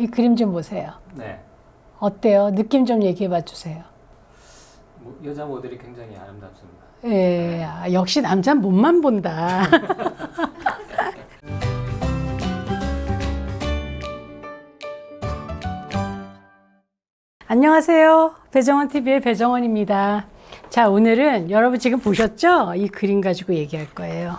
이 그림 좀 보세요. 네. 어때요? 느낌 좀 얘기해 봐 주세요. 모- 여자 모델이 굉장히 아름답습니다. 예, 아, 역시 남자는 몸만 본다. 안녕하세요. 배정원 TV의 배정원입니다. 자, 오늘은 여러분 지금 보셨죠? 이 그림 가지고 얘기할 거예요.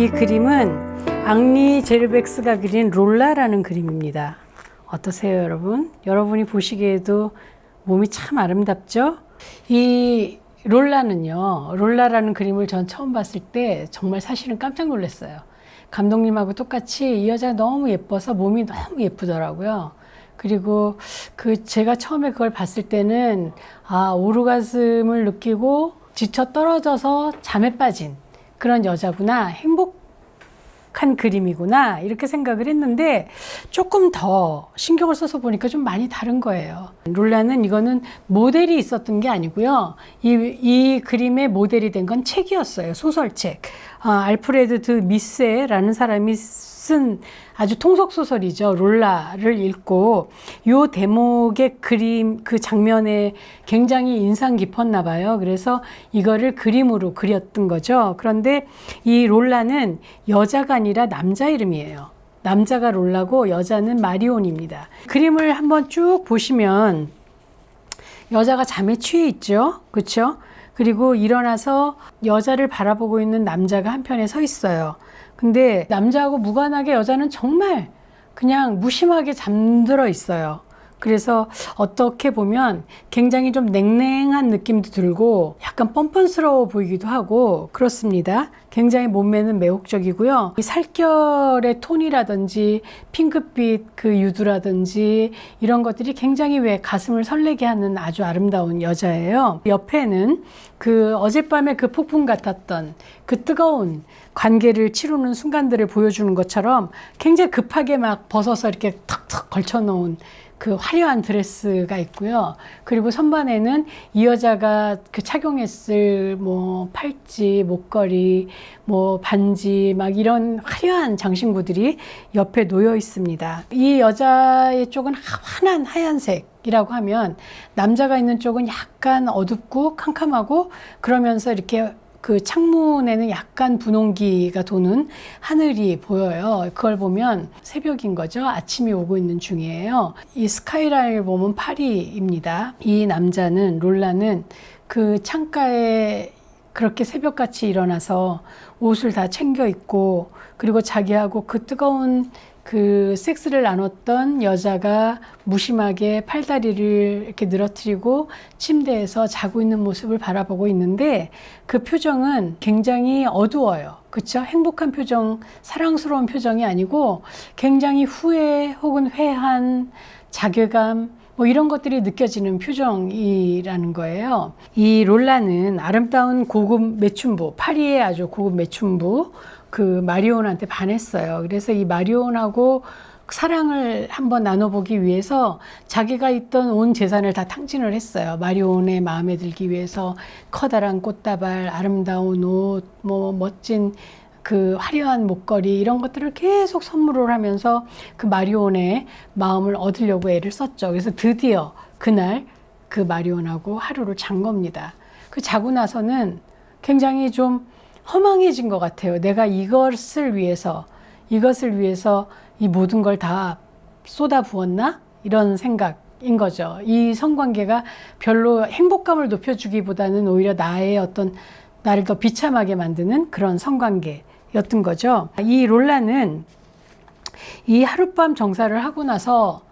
이 그림은 앙리 제르백스가 그린 롤라라는 그림입니다. 어떠세요, 여러분? 여러분이 보시기에도 몸이 참 아름답죠? 이 롤라는요, 롤라라는 그림을 전 처음 봤을 때 정말 사실은 깜짝 놀랐어요. 감독님하고 똑같이 이 여자가 너무 예뻐서 몸이 너무 예쁘더라고요. 그리고 그 제가 처음에 그걸 봤을 때는 아, 오르가즘을 느끼고 지쳐 떨어져서 잠에 빠진 그런 여자구나. 행복 한 그림이구나. 이렇게 생각을 했는데 조금 더 신경을 써서 보니까 좀 많이 다른 거예요. 롤라는 이거는 모델이 있었던 게 아니고요. 이, 이 그림의 모델이 된 건 책이었어요. 소설책. 아, 알프레드 드 미세라는 사람이 쓴 아주 통속 소설이죠. 롤라를 읽고 요 대목의 그림 그 장면에 굉장히 인상 깊었나 봐요. 그래서 이거를 그림으로 그렸던 거죠. 그런데 이 롤라는 여자가 아니라 남자 이름이에요. 남자가 롤라고 여자는 마리온입니다. 그림을 한번 쭉 보시면 여자가 잠에 취해 있죠. 그렇죠? 그리고 일어나서 여자를 바라보고 있는 남자가 한편에 서 있어요. 근데 남자하고 무관하게 여자는 정말 그냥 무심하게 잠들어 있어요. 그래서 어떻게 보면 굉장히 좀 냉랭한 느낌도 들고 약간 뻔뻔스러워 보이기도 하고 그렇습니다. 굉장히 몸매는 매혹적이고요. 이 살결의 톤이라든지 핑크빛 그 유두라든지 이런 것들이 굉장히 왜 가슴을 설레게 하는 아주 아름다운 여자예요. 옆에는 그 어젯밤에 그 폭풍 같았던 그 뜨거운 관계를 치르는 순간들을 보여주는 것처럼 굉장히 급하게 막 벗어서 이렇게 턱턱 걸쳐놓은 그 화려한 드레스가 있고요. 그리고 선반에는 이 여자가 그 착용했을 뭐 팔찌, 목걸이, 뭐 반지 막 이런 화려한 장신구들이 옆에 놓여 있습니다. 이 여자의 쪽은 환한 하얀색 이라고 하면 남자가 있는 쪽은 약간 어둡고 캄캄하고 그러면서 이렇게 그 창문에는 약간 분홍기가 도는 하늘이 보여요. 그걸 보면 새벽인 거죠. 아침이 오고 있는 중이에요. 이 스카이라인을 보면 파리입니다. 이 남자는 롤라는 그 창가에 그렇게 새벽같이 일어나서 옷을 다 챙겨 입고 그리고 자기하고 그 뜨거운 그 섹스를 나눴던 여자가 무심하게 팔다리를 이렇게 늘어뜨리고 침대에서 자고 있는 모습을 바라보고 있는데 그 표정은 굉장히 어두워요. 그쵸? 행복한 표정, 사랑스러운 표정이 아니고 굉장히 후회 혹은 회한 자괴감 뭐 이런 것들이 느껴지는 표정이라는 거예요. 이 롤라는 아름다운 고급 매춘부, 파리의 아주 고급 매춘부 그 마리온한테 반했어요. 그래서 이 마리온하고 사랑을 한번 나눠보기 위해서 자기가 있던 온 재산을 다 탕진을 했어요. 마리온의 마음에 들기 위해서 커다란 꽃다발, 아름다운 옷, 뭐 멋진 그 화려한 목걸이 이런 것들을 계속 선물을 하면서 그 마리온의 마음을 얻으려고 애를 썼죠. 그래서 드디어 그날 그 마리온하고 하루를 잔 겁니다. 그 자고 나서는 굉장히 좀 허망해진 것 같아요. 내가 이것을 위해서, 이것을 위해서 이 모든 걸 다 쏟아 부었나? 이런 생각인 거죠. 이 성관계가 별로 행복감을 높여주기보다는 오히려 나의 어떤 나를 더 비참하게 만드는 그런 성관계였던 거죠. 이 롤라는 이 하룻밤 정사를 하고 나서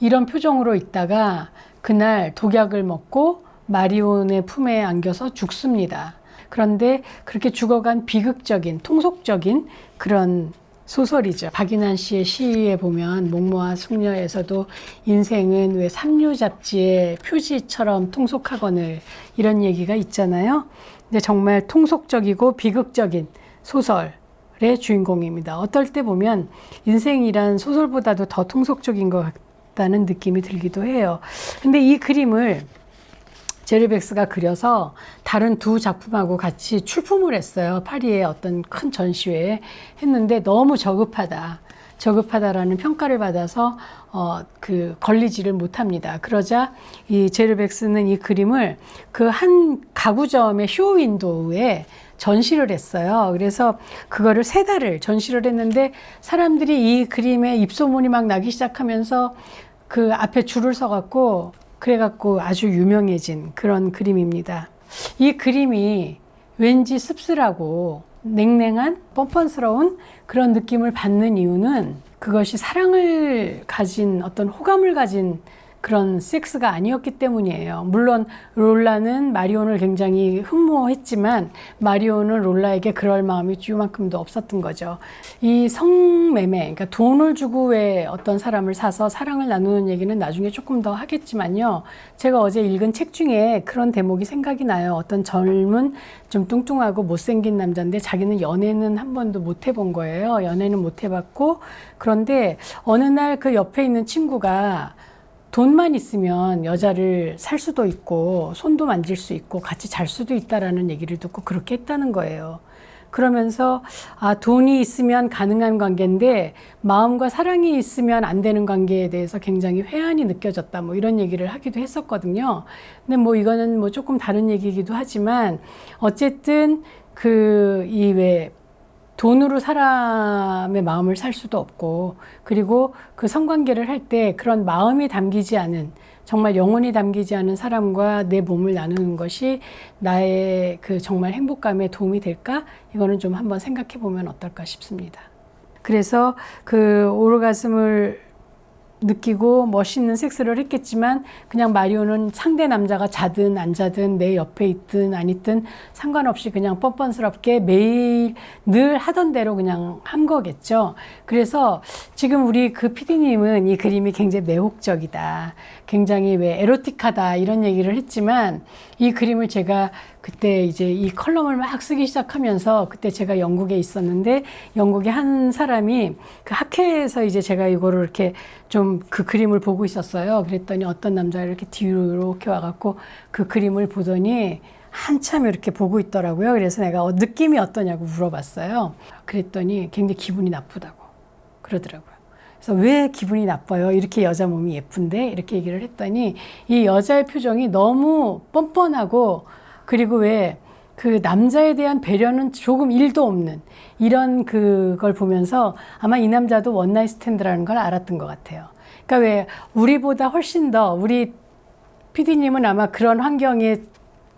이런 표정으로 있다가 그날 독약을 먹고 마리온의 품에 안겨서 죽습니다. 그런데 그렇게 죽어간 비극적인, 통속적인 그런 소설이죠. 박인환 씨의 시에 보면 목모와 숙녀에서도 인생은 왜 삼류 잡지의 표지처럼 통속하거늘 이런 얘기가 있잖아요. 근데 정말 통속적이고 비극적인 소설 의 주인공입니다. 어떨 때 보면 인생이란 소설보다도 더 통속적인 것 같다는 느낌이 들기도 해요. 근데 이 그림을 제르백스가 그려서 다른 두 작품하고 같이 출품을 했어요. 파리의 어떤 큰 전시회에 했는데 너무 저급하다. 저급하다라는 평가를 받아서 어, 그 걸리지를 못합니다. 그러자 이 제르백스는 이 그림을 그 한 가구점의 쇼 윈도우에 전시를 했어요. 그래서 그거를 세 달을 전시를 했는데 사람들이 이 그림에 입소문이 막 나기 시작하면서 그 앞에 줄을 서갖고 그래갖고 아주 유명해진 그런 그림입니다. 이 그림이 왠지 씁쓸하고 냉랭한 뻔뻔스러운 그런 느낌을 받는 이유는 그것이 사랑을 가진 어떤 호감을 가진 그런 섹스가 아니었기 때문이에요. 물론 롤라는 마리온을 굉장히 흠모했지만 마리온은 롤라에게 그럴 마음이 요만큼도 없었던 거죠. 이 성매매, 그러니까 돈을 주고 왜 어떤 사람을 사서 사랑을 나누는 얘기는 나중에 조금 더 하겠지만요. 제가 어제 읽은 책 중에 그런 대목이 생각이 나요. 어떤 젊은 좀 뚱뚱하고 못생긴 남자인데 자기는 연애는 한 번도 못 해본 거예요. 연애는 못 해봤고 그런데 어느 날 그 옆에 있는 친구가 돈만 있으면 여자를 살 수도 있고 손도 만질 수 있고 같이 잘 수도 있다라는 얘기를 듣고 그렇게 했다는 거예요. 그러면서 아 돈이 있으면 가능한 관계인데 마음과 사랑이 있으면 안 되는 관계에 대해서 굉장히 회한이 느껴졌다 뭐 이런 얘기를 하기도 했었거든요. 근데 뭐 이거는 뭐 조금 다른 얘기이기도 하지만 어쨌든 그 이 왜 돈으로 사람의 마음을 살 수도 없고 그리고 그 성관계를 할 때 그런 마음이 담기지 않은 정말 영혼이 담기지 않은 사람과 내 몸을 나누는 것이 나의 그 정말 행복감에 도움이 될까? 이거는 좀 한번 생각해 보면 어떨까 싶습니다. 그래서 그 오르가슴을 느끼고 멋있는 섹스를 했겠지만 그냥 마리오는 상대 남자가 자든 안 자든 내 옆에 있든 안 있든 상관없이 그냥 뻔뻔스럽게 매일 늘 하던 대로 그냥 한 거겠죠. 그래서 지금 우리 그 PD님은 이 그림이 굉장히 매혹적이다. 굉장히 왜 에로틱하다 이런 얘기를 했지만 이 그림을 제가 그때 이제 이 컬럼을 막 쓰기 시작하면서 그때 제가 영국에 있었는데 영국의 한 사람이 그 학회에서 이제 제가 이거를 이렇게 좀 그 그림을 보고 있었어요. 그랬더니 어떤 남자가 이렇게 뒤로 이렇게 와갖고 그 그림을 보더니 한참 이렇게 보고 있더라고요. 그래서 내가 어, 느낌이 어떠냐고 물어봤어요. 그랬더니 굉장히 기분이 나쁘다고 그러더라고요. 그래서 왜 기분이 나빠요? 이렇게 여자 몸이 예쁜데? 이렇게 얘기를 했더니 이 여자의 표정이 너무 뻔뻔하고 그리고 왜 그 남자에 대한 배려는 조금 일도 없는 이런 그걸 보면서 아마 이 남자도 원나잇 스탠드라는 걸 알았던 것 같아요. 그러니까 왜 우리보다 훨씬 더 우리 PD님은 아마 그런 환경에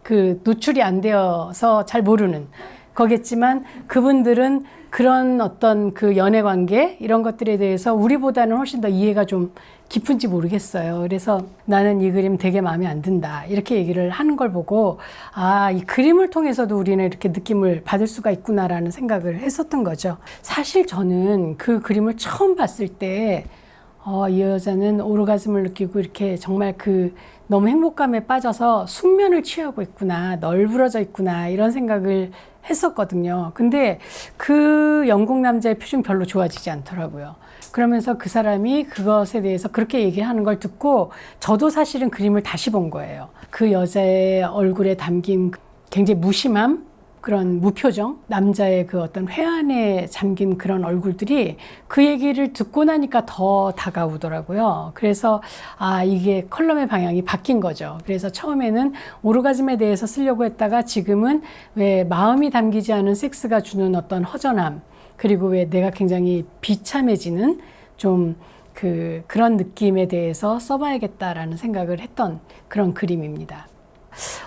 그 노출이 안 되어서 잘 모르는 거겠지만 그분들은 그런 어떤 그 연애 관계 이런 것들에 대해서 우리보다는 훨씬 더 이해가 좀 깊은지 모르겠어요. 그래서 나는 이 그림 되게 마음에 안 든다. 이렇게 얘기를 하는 걸 보고 아, 이 그림을 통해서도 우리는 이렇게 느낌을 받을 수가 있구나라는 생각을 했었던 거죠. 사실 저는 그 그림을 처음 봤을 때 어, 이 여자는 오르가즘을 느끼고 이렇게 정말 그 너무 행복감에 빠져서 숙면을 취하고 있구나, 널브러져 있구나, 이런 생각을 했었거든요. 근데 그 영국 남자의 표정 별로 좋아지지 않더라고요. 그러면서 그 사람이 그것에 대해서 그렇게 얘기하는 걸 듣고 저도 사실은 그림을 다시 본 거예요. 그 여자의 얼굴에 담긴 굉장히 무심함, 그런 무표정, 남자의 그 어떤 회한에 잠긴 그런 얼굴들이 그 얘기를 듣고 나니까 더 다가오더라고요. 그래서 아, 이게 컬럼의 방향이 바뀐 거죠. 그래서 처음에는 오르가즘에 대해서 쓰려고 했다가 지금은 왜 마음이 담기지 않은 섹스가 주는 어떤 허전함, 그리고 왜 내가 굉장히 비참해지는 좀 그, 그런 느낌에 대해서 써봐야겠다라는 생각을 했던 그런 그림입니다.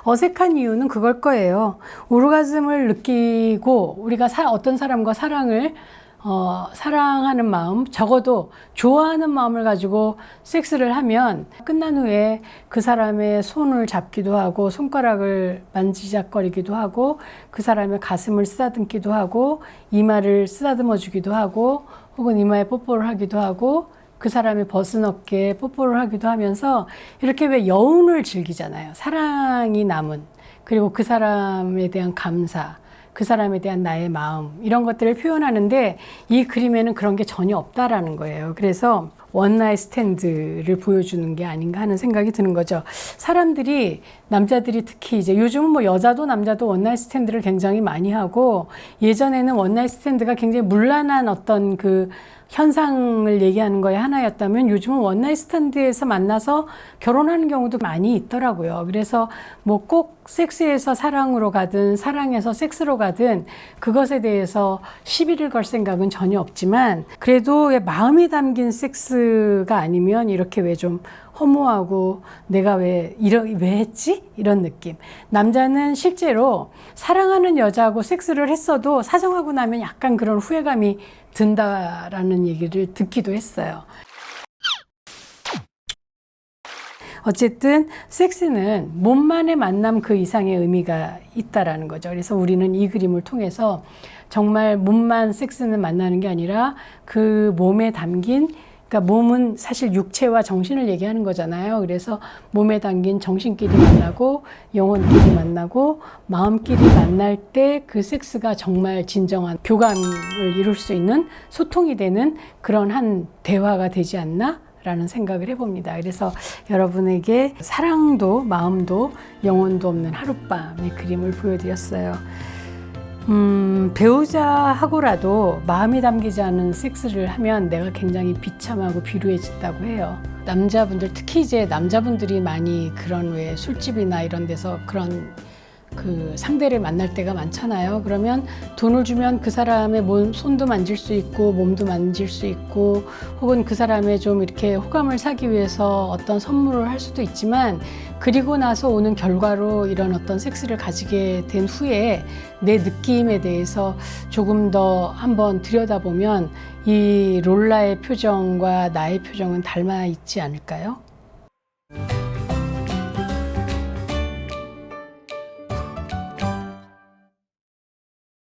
어색한 이유는 그걸 거예요. 오르가즘을 느끼고 우리가 사, 어떤 사람과 사랑을 어, 사랑하는 마음, 적어도 좋아하는 마음을 가지고 섹스를 하면 끝난 후에 그 사람의 손을 잡기도 하고 손가락을 만지작거리기도 하고 그 사람의 가슴을 쓰다듬기도 하고 이마를 쓰다듬어 주기도 하고 혹은 이마에 뽀뽀를 하기도 하고 그 벗은 어깨에 뽀뽀를 하기도 하면서 이렇게 왜 여운을 즐기잖아요. 사랑이 남은 그리고 그 사람에 대한 감사, 그 사람에 대한 나의 마음 이런 것들을 표현하는데 이 그림에는 그런 게 전혀 없다라는 거예요. 그래서 원나잇 스탠드를 보여주는 게 아닌가 하는 생각이 드는 거죠. 사람들이 남자들이 특히 이제 요즘은 뭐 여자도 남자도 원나잇 스탠드를 굉장히 많이 하고 예전에는 원나잇 스탠드가 굉장히 문란한 어떤 그 현상을 얘기하는 거에 하나였다면 요즘은 원나잇 스탠드에서 만나서 결혼하는 경우도 많이 있더라고요. 그래서 뭐 꼭 섹스에서 사랑으로 가든 사랑에서 섹스로 가든 그것에 대해서 시비를 걸 생각은 전혀 없지만 그래도 왜 마음이 담긴 섹 스가 아니면 이렇게 왜 좀 허무하고 내가 왜 이런 왜 했지 이런 느낌. 남자는 실제로 사랑하는 여자하고 섹스를 했어도 사정하고 나면 약간 그런 후회감이 든다라는 얘기를 듣기도 했어요. 어쨌든 섹스는 몸만의 만남 그 이상의 의미가 있다라는 거죠. 그래서 우리는 이 그림을 통해서 정말 몸만 섹스는 만나는 게 아니라 그 몸에 담긴 그러니까 몸은 사실 육체와 정신을 얘기하는 거잖아요. 그래서 몸에 담긴 정신끼리 만나고 영혼끼리 만나고 마음끼리 만날 때 그 섹스가 정말 진정한 교감을 이룰 수 있는 소통이 되는 그런 한 대화가 되지 않나? 라는 생각을 해봅니다. 그래서 여러분에게 사랑도 마음도 영혼도 없는 하룻밤의 그림을 보여드렸어요. 음, 배우자하고라도 마음이 담기지 않은 섹스를 하면 내가 굉장히 비참하고 비루해진다고 해요. 남자분들, 특히 이제 남자분들이 많이 그런 왜 술집이나 이런 데서 그런 그 상대를 만날 때가 많잖아요. 그러면 돈을 주면 그 사람의 몸, 손도 만질 수 있고 몸도 만질 수 있고 혹은 그 사람의 좀 이렇게 호감을 사기 위해서 어떤 선물을 할 수도 있지만 그리고 나서 오는 결과로 이런 어떤 섹스를 가지게 된 후에 내 느낌에 대해서 조금 더 한번 들여다보면 이 롤라의 표정과 나의 표정은 닮아 있지 않을까요?